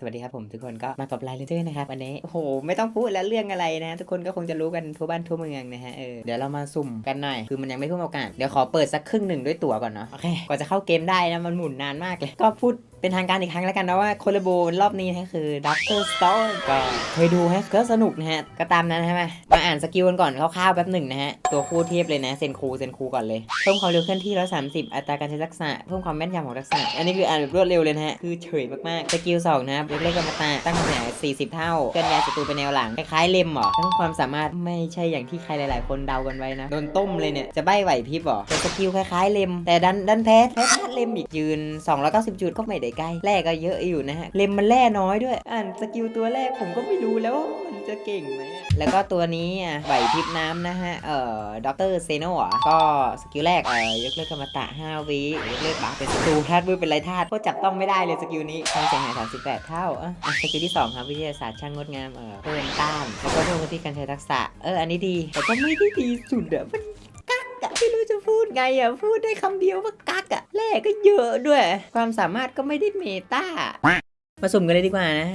สวัสดีครับผมทุกคนก็มากับไลน์เลเตอร์นะครับวันนี้โอ้โหไม่ต้องพูดแล้วเรื่องอะไรนะ ทุกคนก็คงจะรู้กันทั่วบ้านทั่วเมืองนะฮะเออเดี๋ยวเรามาสุ่มกันหน่อยคือมันยังไม่เพิ่มโอกาสเดี๋ยวขอเปิดสักครึ่งหนึ่งด้วยตั๋วก่อนเนาะโอเคกว่าจะเข้าเกมได้นะมันหมุนนานมากเลยก็พูดเป็นทางการอีกครั้งแล้วกันนะว่าโคลาโบรอบนี้นะคือด็อกเตอร์สโตนก็เคยดูฮะก็สนุกนะฮะ ก็ตามนั้นใช่ไหมมาอ่านสกิลกันก่อนคร่าวๆแป๊บหนึ่งนะฮะ ตัวคู่เทียบเลยนะ เซนคูเซนคูก่อนเลย เพิ่มความเร็วเคลื่อนที่ 130 อัตราการใช้ทักษะ เพิ่มความแม่นยำของทักษะ อันนี้คืออ่านแบบรวดเร็วเลยนะฮะ คือเฉยมากๆ สกิลสองนะครับเลิกกรรมตาตั้งขนาด40 เท่าเคลื่อนย้ายศัตรูไปแนวหลังคล้ายๆเลมหรอทั้งความสามารถไม่ใช่อย่างที่ใครหลาย ๆ คนเดากันไว้นะโดนต้มเลยเนี่ยจะใบ้ไหวพริบหรอแต่สกิลคล้ายๆเลมแต่ดันดันแพ้แพ้พลาดเลมอีกยืน 290 จุดก็ไม่ไดใกล้แรกก็เยอะอยู่นะฮะ เลมมันแร่น้อยด้วย อ่านสกิลตัวแรกผมก็ไม่รู้แล้วว่ามันจะเก่งไหมอะแล้วก็ตัวนี้อะไหวพริบน้ำนะฮะ เอ่อด็อกเตอร์เซโนอะก็สกิลแรกเอ่อยกเลิกกรรมตะ5วิยกเลิกบัฟเป็นศัตรูธาตุมือเป็นไรธาตุก็จับต้องไม่ได้เลยสกิลนี้ความเสียหาย38 เท่าอะอะสกิลที่สองครับวิทยาศาสตร์ช่างงดงามเอ่อเพิ่มต้านแล้วก็เพิ่มพื้นที่การใช้ทักษะเอออันนี้ดีแต่ก็ไม่ได้ดีสุดอะมัน ไงอะพูดได้คำเดียวว่ากักอะแร่ก็เยอะด้วย ความสามารถก็ไม่ได้เมตามาสุ่มกันเลยดีกว่านะ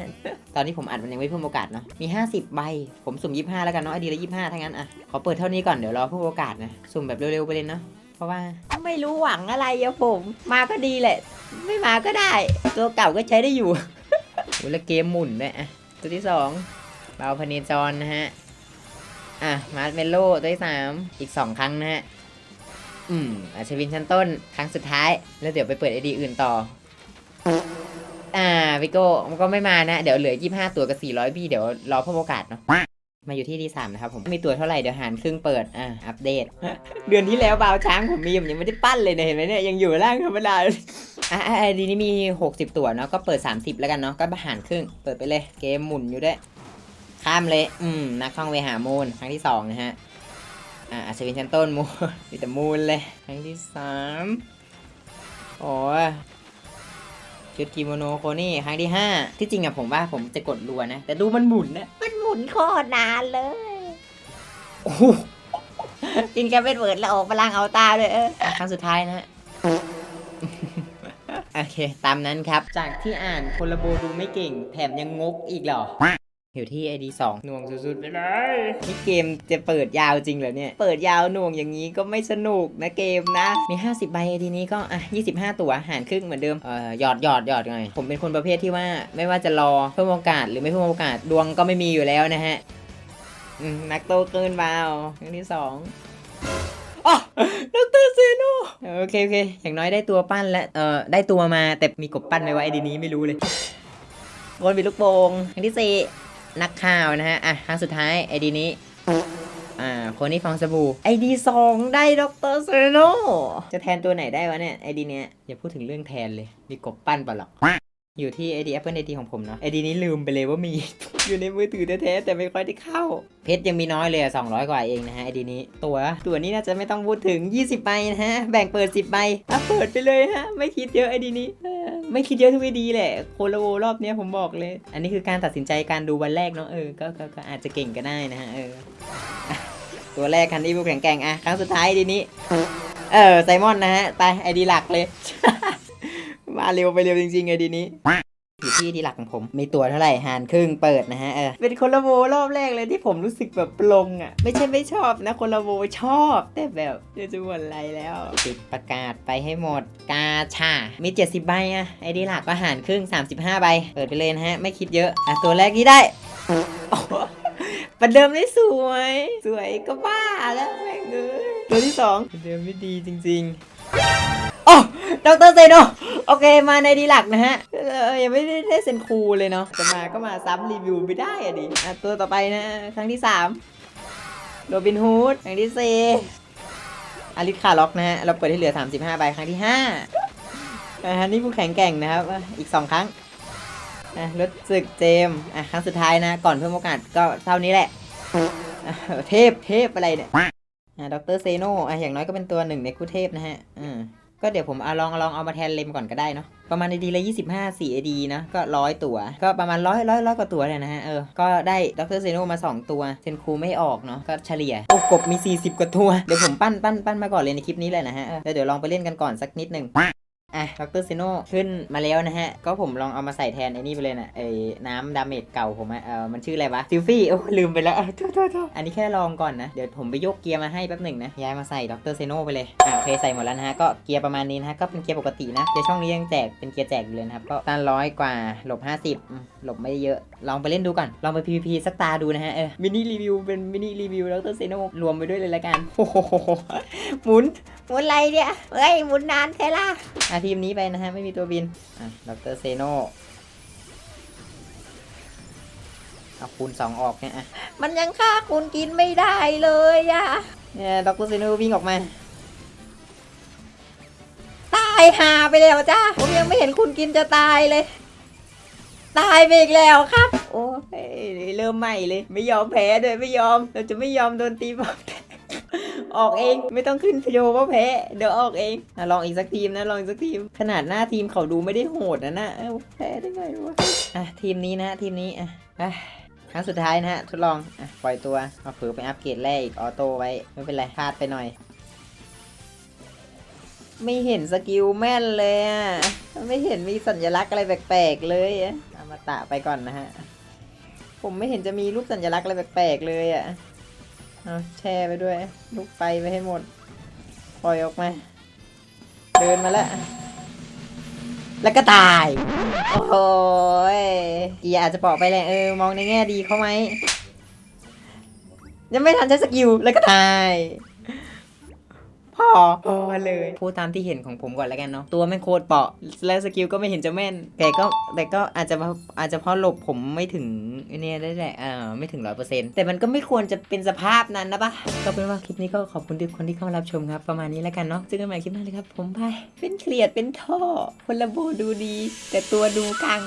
ตอนนี้ผมอัดมันยังไม่เพิ่มโอกาสเนาะ มี 50 ใบ ผมสุ่ม 25 แล้วกันเนาะไอดีละ25ทั้งนั้นอะขอเปิดเท่านี้ก่อน เดี๋ยวรอเพิ่มโอกาสนะ สุ่มแบบเร็วๆไปเลยเนาะ เพราะว่าไม่รู้หวังอะไรอะผม มาก็ดีแหละ ไม่มาก็ได้ ตัวเก่าก็ใช้ได้อยู่อุยแล้วเกมหมุนด้วยอะตัวที่สองเบาพเนจรนะฮะ อะ มาร์เมลโล่ตัวที่สามอีกสองครั้งนะฮะ อืมอาชวินชั้นต้นครั้งสุดท้าย แล้วเดี๋ยวไปเปิดไอดีอื่นต่อ อ่าวิโก้มันก็ไม่มานะ เดี๋ยวเหลือ 25 ตัวกับ 400พี่เดี๋ยวรอเพิ่มโอกาสเนาะมาอยู่ที่ดีสามนะครับผมมีตัวเท่าไหร่เดี๋ยวหารครึ่งเปิดอ่าอัปเดต เดือนที่แล้วบาวช้างผมมีผมยังไม่ได้ปั้นเลยเนี่ยเห็นไหมเนี่ยยังอยู่ล่างธรรมดาอะไอดีนี้มี 60 ตัวเนาะก็เปิด 30 แล้วกันเนาะก็หารครึ่งเปิดไปเลยเกมหมุนอยู่ด้วยข้ามเลย อืมนักท่องเวหามูลครั้งที่สองนะฮะ อ่าอัศวินชั้นต้นมูลมีแต่มูลเลยครั้งที่สามโอ้ยชุดกิโมโนโคนี่ครั้งที่ห้าที่จริงอะผมว่าผมจะกดรัวนะ แต่ดูมันหมุนนะ มันหมุนโคตรนานเลย โอ้โหกินแคปเวทเวิร์ดแล้วออกพลังเอาตาเลยเอออะครั้งสุดท้ายนะฮะโอเค ตามนั้นครับ จากที่อ่านคนละโบดูไม่เก่ง แถมยังงกอีกเหรอ อยู่ที่ ID 2หน่วงสุดๆไปเลยนี่เกมจะเปิดยาวจริงเหรอเนี่ย เปิดยาวหน่วงอย่างนี้ก็ไม่สนุกนะเกมนะ มี 50 ใบ ID นี้ก็อะ25 ตั๋วหารครึ่งเหมือนเดิม เอ่อ หยอดหยอดหยอดหน่อย ผมเป็นคนประเภทที่ว่าไม่ว่าจะรอเพิ่มโอกาสหรือไม่เพิ่มโอกาสดวงก็ไม่มีอยู่แล้วนะฮะอืมนักโตเกินเบาครั้งที่สองอ๋อดรเซโนโอเคโอเค อย่างน้อยได้ตัวปั้นแล้วเอ่อ ได้ตัวมาแต่มีกบปั้นไหมว่าไอดีนี้ไม่รู้เลยวนเป็นลูกโป่งครั้งที่สี่ นักข่าวนะฮะ อะครั้งสุดท้ายไอดีนี้ อ่า คนนี้ฟองสบู่ไอดีสองได้ด็อกเตอร์เซโนจะแทนตัวไหนได้วะเนี่ยไอดีเนี้ยอย่าพูดถึงเรื่องแทนเลย มีกบปั้นเปล่าหรอกอยู่ที่ ID Apple ID ของผมเนาะ ID นี้ลืมไปเลยว่ามี อยู่ในมือถือแท้ๆแต่ไม่ค่อยได้เข้า เพชรยังมีน้อยเลยอะ200กว่าเองนะฮะ ID นี้ ตัวตัวนี้น่าจะไม่ต้องพูดถึง 20ใบนะฮะ แบ่งเปิด 10ใบอะเปิดไปเลยฮะ ไม่คิดเยอะ ID นี้ ไม่คิดเยอะทุกวิดีแหละโคโลโวรอบเนี้ยผมบอกเลย อันนี้คือการตัดสินใจการดูวันแรกเนาะเออก็ก็ก็อาจจะเก่งก็ได้นะฮะเออตัวแรกคันที่ผู้แข่งแกร่งอะครั้งสุดท้ายดีนี้ เออไซมอนนะฮะไป ID หลักเลย มาเร็วไปเร็วจริงๆไอดีนี้ อยู่ที่ที่หลักของผม มีตัวเท่าไหร่หารครึ่งเปิดนะฮะเออเป็นคนละโวรอบแรกเลยที่ผมรู้สึกแบบปลงอะ ไม่ใช่ไม่ชอบนะคนละโวชอบแต่แบบเดี๋ยวจะหมดไรแล้วติดประกาศไปให้หมดกาชา มี 70ใบอะไอ้ดีหลักก็หารครึ่ง 35ใบเปิดไปเลยนะฮะ ไม่คิดเยอะอะตัวแรกที่ได้ประเดิมได้สวย สวยก็บ้าแล้วแม่งเอ้ยตัวที่สองประเดิมไม่ดีจริง ๆ โอ้ดรเซโน โอเคมาในดีหลักนะฮะเออยังไม่ได้ได้เซ็นคูเลยเนาะจะมาก็มาซ้ำรีวิวไม่ได้อะดิอะตัวต่อไปนะ ครั้งที่สามโรบินฮูดครั้งที่สี่อาริสคาล็อกนะฮะเราเปิดให้เหลือ 35ใบครั้งที่ห้าอะนี่ผู้แข่งแก่งนะครับ อีก 2 ครั้งอะรถศึกเจมอะครั้งสุดท้ายนะ ก่อนเพิ่มโอกาสก็เท่านี้แหละ เทพเทพอะไรเนี่ยอะดรเซโนอะอย่างน้อยก็เป็นตัวหนึ่งในคู่เทพนะฮะอืม ก็เดี๋ยวผมเอาลองลองเอามาแทนเลมก่อนก็ได้เนาะประมาณดีละ25 4 AD นะ ก็ร้อยตัว ก็ประมาณร้อยร้อยร้อยกว่าตัวเลยนะฮะ เออ ก็ได้ดรเซโนมา 2 ตัว เซนคูไม่ออกเนาะ ก็เฉลี่ย โอ้กบมี 40 กว่าตัว เดี๋ยวผมปั้นปั้นปั้นมาก่อนเลยในคลิปนี้เลยนะฮะ เออแล้วเดี๋ยวลองไปเล่นกันก่อนสักนิดหนึ่ง อะดรซิโนขึ้นมาแล้วนะฮะ ก็ผมลองเอามาใส่แทนไอ้นี่ไปเลยนะไอ้น้ำดาเมจเก่าผมอะเออมันชื่ออะไรวะซิลฟี่โอ้ลืมไปแล้วเออโทษโทษโทษอันนี้แค่ลองก่อนนะ เดี๋ยวผมไปยกเกียร์มาให้แป๊บหนึ่งนะ ย้ายมาใส่ดรซิโนไปเลย อะโอเคใส่หมดแล้วนะฮะ ก็เกียร์ประมาณนี้นะฮะ ก็เป็นเกียร์ปกตินะ เกียร์ช่องนี้ยังแจก เป็นเกียร์แจกอยู่เลยนะครับ ก็ตันร้อยกว่าหลบ 50อืมหลบไม่ได้เยอะ ลองไปเล่นดูก่อน ลองไป PVP สักตาดูนะฮะ เออ มินิรีวิวเป็นมินิรีวิวดรซิโนรวมไปด้วยเลยละกันโอ้โหหมุนหมุนอะไรเนี่ยเฮ้ยหมุนนานแค่ล่ะอะทีมนี้ไปนะฮะ ไม่มีตัวบิน อะดรเซโนเอาคูณสองออกเนี่ยอะ มันยังฆ่าคูณกินไม่ได้เลยอะเนี่ยดรเซโนวิ่งออกมา ตายหาไปแล้วจ้าผมยังไม่เห็นคุณกินจะตายเลย ตายไปอีกแล้วครับ โอ้ยเริ่มใหม่เลย ไม่ยอมแพ้ด้วยไม่ยอม เราจะไม่ยอมโดนตีบอม ออกเอง ไม่ต้องขึ้นพโยว่าแพ้ เดี๋ยวออกเองอะลองอีกสักทีมนะ ลองอีกสักทีม ขนาดหน้าทีมเขาดูไม่ได้โหดนะนะเอ้าแพ้ได้ไงวะ อะทีมนี้นะทีมนี้ อะอะครั้งสุดท้ายนะฮะทดลอง อะปล่อยตัวเอาเผือไปอัปเกรดแรกอีกออโต้ไว้ ไม่เป็นไรพลาดไปหน่อย ไม่เห็นสกิลแม่นเลยอะ ไม่เห็นมีสัญลักษณ์อะไรแปลกๆเลยอะเอามาตะไปก่อนนะฮะ ผมไม่เห็นจะมีรูปสัญลักษณ์อะไรแปลกๆเลยอะ เอาแช่ไปด้วยลูกไฟไปให้หมด ปล่อยออกมา เดินมาแล้ว แล้วก็ตาย โอ้โหกีอาจจะบอกไปแหละเออ มองในแง่ดีเขาไหม ยังไม่ทันใช้สกิล แล้วก็ตาย อพอเลยพูดตามที่เห็นของผมก่อนแล้วกันเนาะตัวแม่งโคตรเปาะ แล้วสกิลก็ไม่เห็นจะแม่น แต่ก็แต่ก็อาจจะเพราะอาจจะเพราะหลบผมไม่ถึงไอ้เนี่ยได้แหละอ่าไม่ถึงร้อยเปอร์เซ็นต์แต่มันก็ไม่ควรจะเป็นสภาพนั้นนะปะก็เป็นว่าคลิปนี้ก็ขอบคุณทุกคนที่เข้ามารับชมครับ ประมาณนี้แล้วกันเนาะเจอกันใหม่คลิปหน้าเลยครับ ผมไปเป็นเครียดเป็นท่อคนละโบดูดี แต่ตัวดูกัง